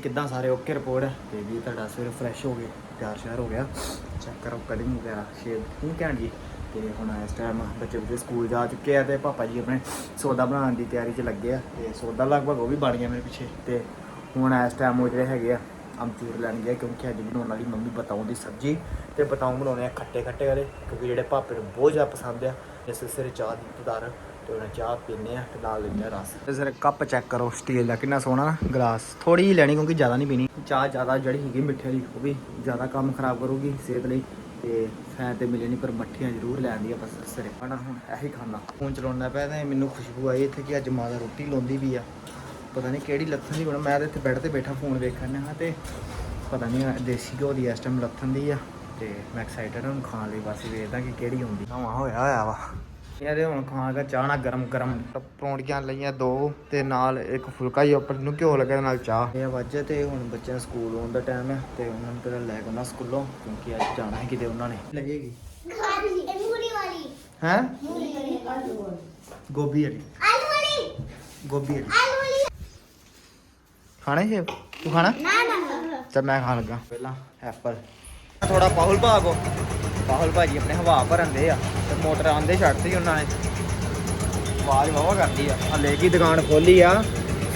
ਕਿੱਦਾਂ ਸਾਰੇ? Okay report ਹੈ। ਤੇ ਵੀ ਤੁਹਾਡਾ ਸਵੇਰੇ ਫਰੈਸ਼ ਹੋ ਗਏ, ਤਿਆਰ ਸ਼ਿਆਰ ਹੋ ਗਿਆ। ਚੈੱਕ ਕਰੋ ਕਟਿੰਗ ਵਗੈਰਾ ਸ਼ੇਪ ਨਹੀਂ ਕਹਿਣ ਜੀ ਤੇ ਹੁਣ ਇਸ ਟਾਈਮ ਬੱਚੇ ਬੱਚੇ ਸਕੂਲ ਜਾ ਚੁੱਕੇ ਆ ਤੇ ਪਾਪਾ ਜੀ ਆਪਣੇ ਸੌਦਾ ਬਣਾਉਣ ਦੀ ਤਿਆਰੀ 'ਚ ਲੱਗੇ ਆ। ਤੇ ਸੌਦਾ ਲਗਭਗ ਉਹ ਵੀ ਬਣ ਗਿਆ ਮੇਰੇ ਪਿੱਛੇ। ਤੇ ਹੁਣ ਇਸ ਟਾਈਮ ਉਹ ਜਿਹੜੇ ਹੈਗੇ ਆ ਅਮਚੂਰ ਲੈਣ ਗਏ ਕਿਉਂਕਿ ਅੱਜ ਬਣਾਉਣ ਵਾਲੀ ਮੰਮੀ ਬਤਾਉਂ ਦੀ ਸਬਜ਼ੀ। ਤੇ ਬਤਾਉਂ ਬਣਾਉਣੇ ਆ ਖੱਟੇ ਖੱਟੇ ਵਾਲੇ, ਕਿਉਂਕਿ ਜਿਹੜੇ ਪਾਪੇ ਨੂੰ ਬਹੁਤ ਜ਼ਿਆਦਾ ਪਸੰਦ ਆ, ਇਸ ਸਿਰੇ ਚਾਹ ਦੀ ਇੰਤਜ਼ਾਰ ਤੇ ਉਹਨਾਂ ਚਾਹ ਪੀਨੇ ਆ ਤੇ ਨਾਲ ਲੈਂਦੇ ਆ ਰਸ। ਤੇ ਸਰ, ਕੱਪ ਚੈੱਕ ਕਰੋ ਸਟੀਲ ਦਾ ਕਿੰਨਾ ਸੋਹਣਾ ਗਲਾਸ। ਥੋੜੀ ਹੀ ਲੈਣੀ ਕਿਉਂਕਿ ਜ਼ਿਆਦਾ ਨਹੀਂ ਪੀਣੀ। ਚਾਹ ਜ਼ਿਆਦਾ ਜਿਹੜੀ ਹੈਗੀ ਮਿੱਠੇ ਵਾਲੀ ਉਹ ਵੀ ਜ਼ਿਆਦਾ ਕੰਮ ਖਰਾਬ ਕਰੂਗੀ ਸਿਹਤ ਲਈ ਤੇ ਫੈਨ ਤੇ ਮਿਲੇ ਨਹੀਂ ਪਰ ਮੱਠੀਆਂ ਜ਼ਰੂਰ ਲੈਂਦੀ ਆ ਬਸ ਸਿਰੇ ਖਾਣਾ ਹੁਣ ਇਹੀ ਖਾਣਾ ਫੋਨ ਚਲਾਉਣਾ ਪਿਆ ਤੇ ਮੈਨੂੰ ਖੁਸ਼ਬੂ ਆਈ ਇੱਥੇ ਕਿ ਅੱਜ ਮਾਂ ਦਾ ਰੋਟੀ ਲਾਉਂਦੀ ਵੀ ਆ। ਪਤਾ ਨਹੀਂ ਕਿਹੜੀ ਲੱਥਣ ਦੀ ਬਣਾ ਮੈਂ ਤਾਂ ਇੱਥੇ ਬੈੱਡ ਤੇ ਬੈਠਾ ਫੋਨ ਵੇਖਣ ਹਾਂ ਤੇ ਪਤਾ ਨਹੀਂ ਦੇਸੀ ਘਿਓ ਦੀ ਇਸ ਟਾਈਮ ਲੱਥਣ ਦੀ ਆ ਤੇ ਮੈਂ ਐਕਸਾਈਟਡ ਹਾਂ ਖਾਣ ਲਈ ਬਸ ਵੇਖਦਾ ਕਿ ਕਿਹੜੀ ਆਉਂਦੀ। ਨਵਾਂ ਹੋਇਆ ਹੋਇਆ ਵਾ। ਇਹਦੇ ਹੁਣ ਖਾਣਗਾ ਚਾਹ ਨਾਲ ਗਰਮ ਗਰਮ। ਪਰੌਂਠੀਆਂ ਲਈਆਂ ਦੋ ਤੇ ਨਾਲ ਇੱਕ ਫੁਲਕਾ ਹੀ ਉੱਪਰ ਨੂੰ ਘਿਓ ਲੱਗਾ ਨਾਲ ਚਾਹ। ਇਹ ਵੱਜ ਤੇ ਹੁਣ ਬੱਚਿਆਂ ਦਾ ਸਕੂਲ ਆਉਣ ਦਾ ਟਾਈਮ ਹੈ ਤੇ ਉਹਨਾਂ ਨੂੰ ਪਹਿਲਾਂ ਲੈ ਕੇ ਆਉਣਾ ਸਕੂਲੋਂ ਕਿਉਂਕਿ ਅੱਜ ਜਾਣਾ ਹੈ ਕਿਤੇ ਉਹਨਾਂ ਨੇ। ਲੱਗੇਗੀ। ਹੈ? ਮੂਲੀ ਵਾਲੀ ਆਲੂ ਵਾਲੀ ਗੋਭੀ ਵਾਲੀ। ਆਲੂ ਵਾਲੀ ਗੋਭੀ ਵਾਲੀ। ਆਲੂ ਵਾਲੀ ਖਾਣਾ ਹੈ ਤੂੰ ਖਾਣਾ? ਨਾ ਨਾ। ਨਾ ਚੱਲ ਮੈਂ ਖਾਣ ਲੱਗਾ। ਪਹਿਲਾਂ ਐਪਲ ਥੋੜਾ ਪਾਹੁਲ ਭਾਗੋ ਪਾਹੁਲ ਭਾਜੀ ਆਪਣੇ ਹਵਾ ਭਰਨ ਦੇ ਆ ਤੇ ਮੋਟਰ ਆਂਦੇ ਛੱਡਤੀ ਉਹਨਾਂ ਨੇ। ਆਵਾਜ਼ ਵਾਵਾ ਕਰਦੀ ਆ। ਹਲੇ ਕੀ ਦੁਕਾਨ ਖੋਲੀ ਆ,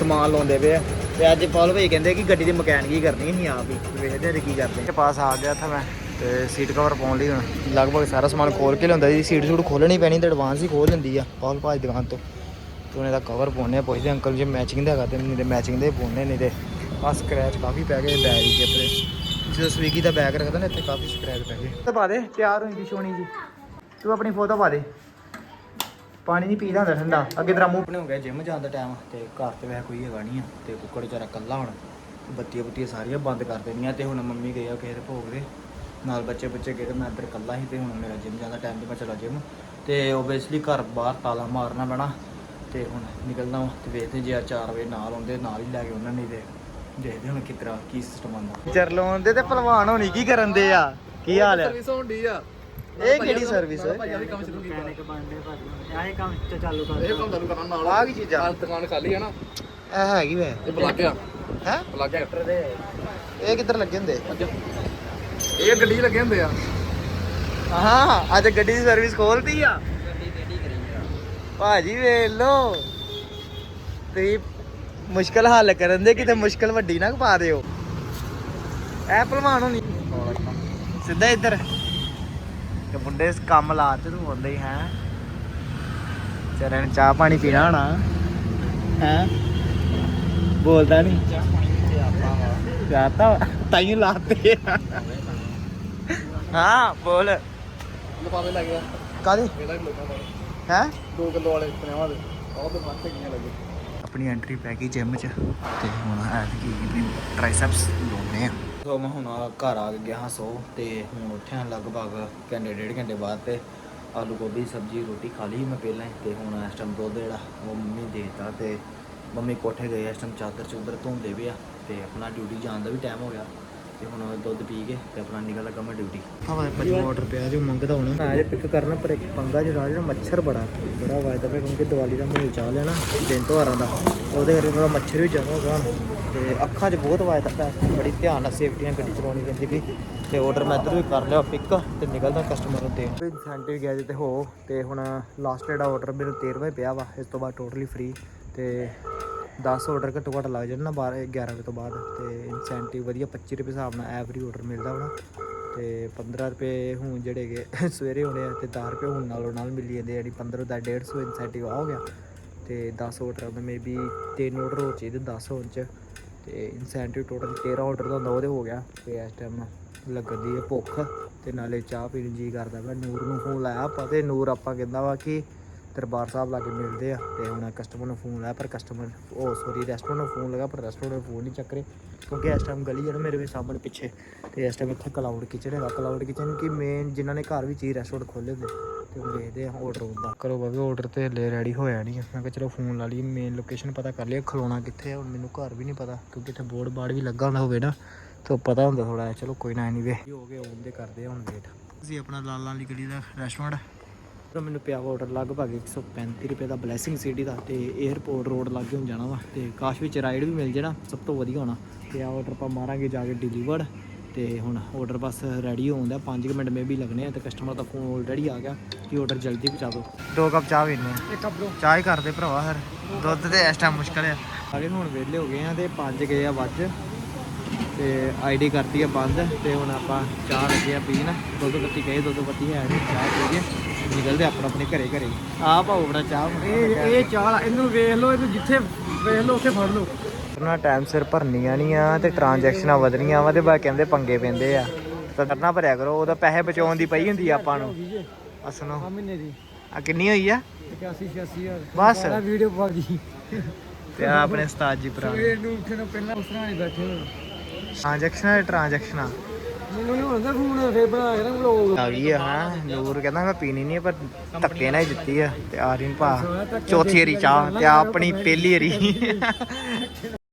ਸਮਾਨ ਲਾਉਂਦੇ ਪਏ ਆ। ਤੇ ਅੱਜ ਪਾਹੁਲ ਭਾਈ ਕਹਿੰਦੇ ਕਿ ਗੱਡੀ ਦੀ ਮਕੈਨਿਕੀ ਕਰਨੀ ਅਸੀਂ ਆਪ ਹੀ। ਵੇਖਦੇ ਹਾਂ ਕੀ ਕਰਦੇ ਆ। ਪਾਸ ਆ ਗਿਆ ਇੱਥੇ ਮੈਂ, ਤੇ ਸੀਟ ਕਵਰ ਪਾਉਣ ਲਈ ਹੁਣ। ਲਗਭਗ ਸਾਰਾ ਸਮਾਨ ਖੋਲ ਕੇ ਲਿਆਉਂਦਾ ਜੀ ਸੀਟ ਸੂਟ ਖੋਲਣੀ ਪੈਣੀ ਤੇ ਐਡਵਾਂਸ ਹੀ ਖੋਲ ਲੈਂਦੀ ਆ ਪਾਹੁਲ ਭਾਜੀ ਦੁਕਾਨ ਤੋਂ। ਤੇ ਉਹਨੇ ਦਾ ਕਵਰ ਪਾਉਣੇ ਆ, ਪੁੱਛਦੇ ਅੰਕਲ ਜੇ ਮੈਚਿੰਗ ਦਾ ਕਰਦੇ ਨਹੀਂ ਤੇ ਮੈਚਿੰਗ ਦੇ ਪਾਉਣੇ ਨਹੀਂ ਤੇ। ਬਸ ਸਕ੍ਰੈਚ ਕਾਫੀ ਪੈ ਗਏ, ਬੈਗ ਦੇ ਉੱਪਰ ਜਦੋਂ ਸਵੀਗੀ ਦਾ ਬੈਗ ਰੱਖਦਾ ਨਾ, ਇੱਥੇ ਕਾਫੀ ਸਕ੍ਰੈਚ ਪੈ ਗਏ ਤੇ ਪਾ ਦੇ, ਤਿਆਰ ਹੋਈ ਦੀ ਸੋਣੀ ਜੀ। ਤੂੰ ਆਪਣੀ ਫੋਟੋ ਪਾ ਦੇ। ਪਾਣੀ ਨਹੀਂ ਪੀਦਾ ਹੁੰਦਾ ਠੰਡਾ। ਅੱਗੇ ਤੇਰਾ ਮੂੰਹ ਆਪਣੇ ਹੋ ਗਿਆ ਜਿਮ ਜਾਣ ਦਾ ਟਾਈਮ ਤੇ ਘਰ ਤੇ ਵੈਸੇ ਕੋਈ ਹੈਗਾ ਨਹੀਂ ਆ। ਤੇ ਕੁੱਕੜ ਵਿਚਾਰਾ ਕੱਲਾ ਹੁਣ। ਬੱਤੀਆਂ ਬੁੱਤੀਆਂ ਸਾਰੀਆਂ ਬੰਦ ਕਰ ਦੇਣੀਆਂ ਤੇ ਹੁਣ ਮੰਮੀ ਗਏ ਆ ਕਿਸੇ ਦੇ ਭੋਗ ਦੇ। ਨਾਲ ਬੱਚੇ ਬੱਚੇ ਗਏ ਤੇ ਮੈਂ ਇੱਧਰ ਇਕੱਲਾ ਸੀ ਤੇ ਹੁਣ ਮੇਰਾ ਜਿਮ ਜਾਣ ਦਾ ਟਾਈਮ ਤੇ ਮੈਂ ਚਲਾ ਜਿਮ ਤੇ ਓਬਵੀਅਸਲੀ ਘਰ ਬਾਹਰ ਤਾਲਾ ਮਾਰਨਾ ਪੈਣਾ। ਤੇ ਹੁਣ ਨਿਕਲਣਾ ਵਾਂ ਤੇ ਵੇਖਦੇ ਜੇ ਆ 4 ਵਜੇ ਨਾਲ ਆਉਂਦੇ, ਨਾਲ ਹੀ ਲੈ ਕੇ ਉਹਨਾਂ ਨਹੀਂ ਤੇ ਦੇਖਦੇ ਹੁਣ ਕਿਤਰਾ ਕੀ ਸਿਸਟਮ ਆਂਦਾ ਚਰਲੋਂ ਦੇ ਤੇ ਪਹਿਲਵਾਨ ਹੋਣੀ ਕੀ ਕਰਨ ਦੇ ਆ? ਕੀ ਹਾਲ ਆ? ਸਰਵਿਸ ਹੁੰਦੀ ਆ। ਇਹ ਕਿਹੜੀ ਸਰਵਿਸ ਹੈ ਭਾਈ ਆਹੀ ਕੰਮ ਸ਼ੁਰੂ ਕੀਤਾ ਇਹ ਕੰਮ ਚਾਲੂ ਇਹ ਕੰਮ ਤੁਹਾਨੂੰ ਕਰਨਾ ਨਾਲ। ਆ ਕੀ ਚੀਜ਼ਾਂ? ਆਹ ਦੁਕਾਨ ਖਾਲੀ ਹੈ ਨਾ। ਇਹ ਹੈਗੀ ਵੇ। ਇਹ ਪਲੱਗ ਆ। ਹੈ? ਪਲੱਗ ਆ। ਇਹ ਕਿੱਧਰ ਲੱਗੇ ਹੁੰਦੇ? ਇਹ ਗੱਡੀ ਲੱਗੇ ਹੁੰਦੇ ਆ। ਹਾਂ ਅੱਜ ਗੱਡੀ ਦੀ ਸਰਵਿਸ ਖੋਲਤੀ ਆ। ਭਾਜੀ ਵੇਖ ਲੋ ਤੇ ਮੁਸ਼ਕਲ ਹੱਲ ਕਰਨ ਦੇ, ਕਿਤੇ ਮੁਸ਼ਕਲ ਵੱਡੀ ਨਾ ਪਾ ਦਿਓ। ਐ ਭਲਵਾਨ ਹੋਣੀ। ਸਿੱਧਾ ਇੱਧਰ। ਤੇ ਮੁੰਡੇ ਕੰਮ ਲਾ ਤੇ ਤੂੰ ਆਉਂਦੇ ਹੈ। ਚਰਨ ਚਾਹ ਪਾਣੀ ਪੀਣਾ ਹੋਣਾ। ਹੈ। ਬੋਲਦਾ ਨਹੀਂ ਚਾਹ ਪਾਣੀ ਜਾਤਾ ਤਾਈਂ ਲਾਤੇ ਹਾਂ, ਬੋਲ। ਲਫਾਵੇ ਲੱਗ ਗਿਆ ਕਾਦੇ ਹੈ। 2 ਕਿਲੋ ਵਾਲੇ ਪਨੇਵਾ ਦੇ। ਉਹ ਤੇ ਮੱਥੇ ਕਿੰਨੇ ਲੱਗੇ ਆਪਣੀ ਐਂਟਰੀ ਪੈ ਗਈ ਜਿਮ 'ਚ ਤੇ ਹੁਣ ਐ ਕੀ ਟ੍ਰਾਈਸੈਪਸ ਲਾਉਣੇ ਆ। ਸੋ ਮੈਂ ਹੁਣ ਘਰ ਆ ਗਿਆ ਹਾਂ ਸੋ ਤੇ ਹੁਣ ਉੱਠਿਆ ਲਗਭਗ ਘੰਟੇ, ਡੇਢ ਘੰਟੇ ਬਾਅਦ ਤੇ ਆਲੂ ਗੋਭੀ, ਸਬਜ਼ੀ, ਰੋਟੀ ਖਾ ਲਈ ਮੈਂ ਪਹਿਲਾਂ ਹੀ ਤੇ ਹੁਣ ਇਸ ਟਾਈਮ ਦੁੱਧ ਜਿਹੜਾ ਉਹ ਮੰਮੀ ਦੇਤਾ ਤੇ ਮੰਮੀ ਕੋਠੇ ਗਏ ਇਸ ਟਾਈਮ ਚਾਦਰ ਚੁੱਦਰ ਧੋਂਦੇ ਵੀ ਆ ਤੇ ਆਪਣਾ ਡਿਊਟੀ ਜਾਣ ਦਾ ਵੀ ਟਾਈਮ ਹੋ ਗਿਆ। ਤੇ ਹੁਣ ਦੁੱਧ ਪੀ ਕੇ ਤੇ ਆਪਣਾ ਨਿਕਲ ਲੱਗਾ ਮੈਂ ਡਿਊਟੀ ਹਾਂ ਭਾਜੀ ਆਰਡਰ ਪਿਆ ਜੋ ਮੰਗਦਾ ਹੁਣ। ਮੈਂ ਅਜੇ ਪਿਕ ਕਰਨਾ ਪਰ ਇੱਕ ਪੰਗਾ ਜਿਹੜਾ ਜਿਹੜਾ ਮੱਛਰ ਬੜਾ ਬੜਾ ਵਾਇਦਾ ਪਿਆ ਕਿਉਂਕਿ ਦੀਵਾਲੀ ਦਾ ਮਾਹੌਲ ਚੱਲ ਰਿਹਾ ਨਾ ਦਿਨ ਤਿਉਹਾਰਾਂ ਦਾ। ਉਹਦੇ ਕਰਕੇ ਥੋੜਾ ਮੱਛਰ ਵੀ ਜ਼ਿਆਦਾ ਹੋ ਗਿਆ ਹੁਣ ਤੇ ਅੱਖਾਂ 'ਚ ਬਹੁਤ ਵਾਇਦਾ ਪਿਆ ਬੜੀ ਧਿਆਨ ਨਾਲ ਸੇਫਟੀ ਨਾਲ ਗੱਡੀ ਚਲਾਉਣੀ ਪੈਂਦੀ ਵੀ। ਤੇ ਆਰਡਰ ਮੈਂ ਇੱਧਰ ਵੀ ਕਰ ਲਿਆ ਪਿਕ ਤੇ ਨਿਕਲਦਾ ਕਸਟਮਰ ਨੂੰ ਦੇਣ। ਇਨਸੈਂਟਿਵ ਗਿਆ ਤੇ ਹੋ ਤੇ ਹੁਣ ਲਾਸਟ ਜਿਹੜਾ ਆਰਡਰ ਮੈਨੂੰ 13ਵਾਂ ਪਿਆ ਵਾ ਇਸ ਤੋਂ ਬਾਅਦ ਟੋਟਲੀ ਫ੍ਰੀ ਤੇ 10 ਆਰਡਰ ਘੱਟੋ ਘੱਟ ਲੱਗ ਜਾਣ ਨਾ 12 11 ਤੋਂ ਬਾਅਦ ਤੇ ਇਨਸੈਂਟਿਵ ਵਧੀਆ 25 ਰੁਪਏ ਹਿਸਾਬ ਨਾਲ ਐਵਰੀ ਆਰਡਰ ਮਿਲਦਾ ਹੋਣਾ ਤੇ 15 ਰੁਪਏ ਹੁਣ ਜਿਹੜੇ ਹੈਗੇ ਸਵੇਰੇ ਹੋਣੇ ਆ ਤੇ 10 ਰੁਪਏ ਹੁਣ ਨਾਲੋਂ ਨਾਲ ਮਿਲੀ ਜਾਂਦੇ ਆ, ਜਿਹੜੀ 15 ਦਾ 150 ਇਨਸੈਂਟਿਵ ਆ ਹੋ ਗਿਆ। ਤੇ 10 ਆਰਡਰ ਦਾ ਮੇਬੀ 3 ਆਰਡਰ ਹੋ ਚਾਹੀਦੇ 10 ਹੋਣ ਚ। ਤੇ ਇਨਸੈਂਟਿਵ ਟੋਟਲ 13 ਆਰਡਰ ਦਾ ਹੁੰਦਾ ਉਹਦੇ ਹੋ ਗਿਆ। ਤੇ ਇਸ ਟਾਈਮ ਲੱਗਦੀ ਹੈ ਭੁੱਖ ਤੇ ਨਾਲੇ ਚਾਹ ਪੀਣ ਨੂੰ ਜੀ ਕਰਦਾ ਵਾ। ਨੂਰ ਨੂੰ ਫੋਨ ਲਾਇਆ ਆਪਾਂ ਤੇ ਨੂਰ ਆਪਾਂ ਕਹਿੰਦਾ ਵਾ ਕਿ ਦਰਬਾਰ ਸਾਹਿਬ ਲਾਗੇ ਮਿਲਦੇ ਆ ਤੇ ਹੁਣ ਕਸਟਮਰ ਨੂੰ ਫੋਨ ਲਾਇਆ, ਪਰ ਕਸਟਮਰ ਉਹ ਸੋਰੀ ਰੈਸਟੋਰੈਂਟ ਨੂੰ ਫੋਨ ਲਗਾ, ਪਰ ਰੈਸਟੋਰੈਂਟ ਨੂੰ ਫੋਨ ਨਹੀਂ ਚੱਕਰੇ ਕਿਉਂਕਿ ਇਸ ਟਾਈਮ ਗਲੀ ਹੈ ਮੇਰੇ ਵੀ ਸਾਹਮਣੇ ਪਿੱਛੇ ਤੇ ਇਸ ਟਾਈਮ ਇੱਥੇ ਕਲਾਊਡ ਕਿਚਨ ਹੈਗਾ। ਕਲਾਊਡ ਕਿਚਨ ਕਿ ਮੇਨ ਜਿਨ੍ਹਾਂ ਨੇ ਘਰ ਵਿੱਚ ਹੀ ਰੈਸਟੋਰੈਂਟ ਖੋਲ੍ਹੇ ਹੁੰਦੇ ਤੇ ਉਹ ਵੇਖਦੇ ਆ ਆਰਡਰ ਹੁੰਦਾ ਕਰੋ ਬਾਬੇ ਆਰਡਰ ਤੇ ਹਲੇ ਰੈਡੀ ਹੋਇਆ ਨਹੀਂ ਮੈਂ ਕਿਹਾ ਚਲੋ ਫੋਨ ਲਾ ਲਈ ਮੇਨ ਲੋਕੇਸ਼ਨ ਪਤਾ ਕਰ ਲਿਆ ਖਲੋਣਾ ਕਿੱਥੇ ਆ, ਹੁਣ ਮੈਨੂੰ ਘਰ ਵੀ ਨਹੀਂ ਪਤਾ ਕਿਉਂਕਿ ਇੱਥੇ ਬੋਰਡ ਬਾੜ ਵੀ ਲੱਗਾ ਹੁੰਦਾ ਹੋਵੇ ਨਾ, ਤਾਂ ਪਤਾ ਹੁੰਦਾ ਥੋੜਾ ਚਲੋ ਕੋਈ ਨਾ ਐਨੀਵੇ ਹੋ ਗਏ ਆਉਂਦੇ ਕਰਦੇ ਆ, ਹੁਣ ਵੇਟ ਅਸੀਂ ਆਪਣਾ ਲਾਲਾਂ ਵਾਲੀ ਗਲੀ ਦਾ ਰੈਸਟੋਰੈਂਟ ਤਾਂ ਮੈਨੂੰ ਪਿਆ ਆਰਡਰ ਲਗਭਗ 135 ਰੁਪਏ ਦਾ ਬਲੇਸਿੰਗ ਸਿਟੀ ਦਾ ਤੇ 에어ਪੋਰਟ ਰੋਡ ਲੱਗੇ ਹੁਣ ਜਾਣਾ ਵਾ ਤੇ ਕਾਸ਼ ਵਿੱਚ ਰਾਈਡ ਵੀ ਮਿਲ ਜਾਣਾ ਸਭ ਤੋਂ ਵਧੀਆ ਹੋਣਾ। ਤੇ ਆ ਆਰਡਰ ਆਪਾਂ ਮਾਰਾਂਗੇ ਜਾ ਕੇ ਡਿਲੀਵਰਡ ਤੇ ਹੁਣ ਆਰਡਰ ਬਸ ਰੈਡੀ ਹੋਣ ਦਾ 5 ਮਿੰਟ ਮੇ ਵੀ ਲੱਗਣੇ ਆ ਤੇ ਕਸਟਮਰ ਦਾ ਫੋਨ ਆਲਰੇਡੀ ਆ ਗਿਆ ਕਿ ਆਰਡਰ ਜਲਦੀ ਪਹੁੰਚਾ ਦਿਓ। ਦੋ ਕੱਪ ਚਾਹ ਪੀਣੇ ਆ। ਇੱਕ ਅਬਰੋ ਚਾਹ ਹੀ ਕਰਦੇ ਭਰਾਵਾ ਫਿਰ। ਦੁੱਧ ਤੇ ਇਸ ਟਾਈਮ ਮੁਸ਼ਕਲ ਆ। ਅਗੇ ਹੁਣ ਵਿਹਲੇ ਹੋ ਗਏ ਆ ਤੇ 5 ਗਏ ਆ ਵੱਜ। ਤੇ ਆਈਡੀ ਕਰਤੀ ਆ ਬੰਦ ਤੇ ਹੁਣ ਆਪਾਂ ਚਾਹ ਲੱਗੇ ਆ ਪੀਣ। ਦੁੱਧ ਪੱਤੀ ਕਹੇ ਦੁੱਧ ਪੱਤੀ ਹੈ ਨਹੀਂ ਚਾਹ ਪੀ ਕੇ ਨਿਕਲਦੇ ਆਪਣਾ ਆਪਣੇ ਘਰੇ ਘਰੇ। ਆ ਭਾਉ ਬੜਾ ਚਾਹ ਇਹ ਇਹ ਚਾਲ ਇਹਨੂੰ ਵੇਖ ਲਓ ਇਹਨੂੰ ਜਿੱਥੇ ਵੇਖ ਲਓ ਉੱਥੇ ਫੜ ਲਓ। ਉਹਨਾਂ ਟਾਈਮ ਸਿਰ ਭਰਨੀਆਂ ਨਹੀਂ ਆ ਤੇ ਟ੍ਰਾਂਜੈਕਸ਼ਨਾਂ ਵਧਣੀਆਂ ਵਾ ਤੇ ਬਾ ਕਹਿੰਦੇ ਪੰਗੇ ਪੈਂਦੇ ਆ। ਤਾਂ ਕਰਨਾ ਭਰਿਆ ਕਰੋ ਉਹਦਾ ਪੈਸੇ ਬਚਾਉਣ ਦੀ ਪਈ ਹੁੰਦੀ ਆ ਆਪਾਂ ਨੂੰ। ਅਸਨੋ ਆ ਮਹੀਨੇ ਦੀ। ਆ ਕਿੰਨੀ ਹੋਈ ਆ? 81 86 ਹਜ਼ਾਰ। ਬਸ। ਸਾਰਾ ਵੀਡੀਓ ਪਾ ਜੀ ਤੇ ਆ ਆਪਣੇ ਉਸਤਾਦ ਜੀ ਭਰਾ। ਸਵੇਰ ਨੂੰ ਉੱਠੇ ਤੋਂ ਪਹਿਲਾਂ ਉਸ ਹੀ ਬੈਠੇ ਹੋਣ ਟ੍ਰਾਂਜੈਕਸ਼ਨਾਂ ਟ੍ਰਾਂਜੈਕਸ਼ਨਾਂ ਮੈਨੂੰ ਨਹੀਂ ਹੁੰਦਾ ਫੋਨ ਫੇਰ ਬਣਾ ਕੇ ਨਾ ਵਲੋਗ। ਆ ਗਈ ਆ ਹਾਂ। ਨੂਰ ਕਹਿੰਦਾ ਮੈਂ ਪੀਣੀ ਨਹੀਂ ਪਰ ਧੱਕੇ ਨਾਲ ਹੀ ਦਿੱਤੀ ਆ। ਤੇ ਆਰੀਨ ਭਾ ਚੌਥੀ ਵਾਰੀ ਚਾਹ ਤੇ ਆਪਣੀ ਪਹਿਲੀ ਵਾਰੀ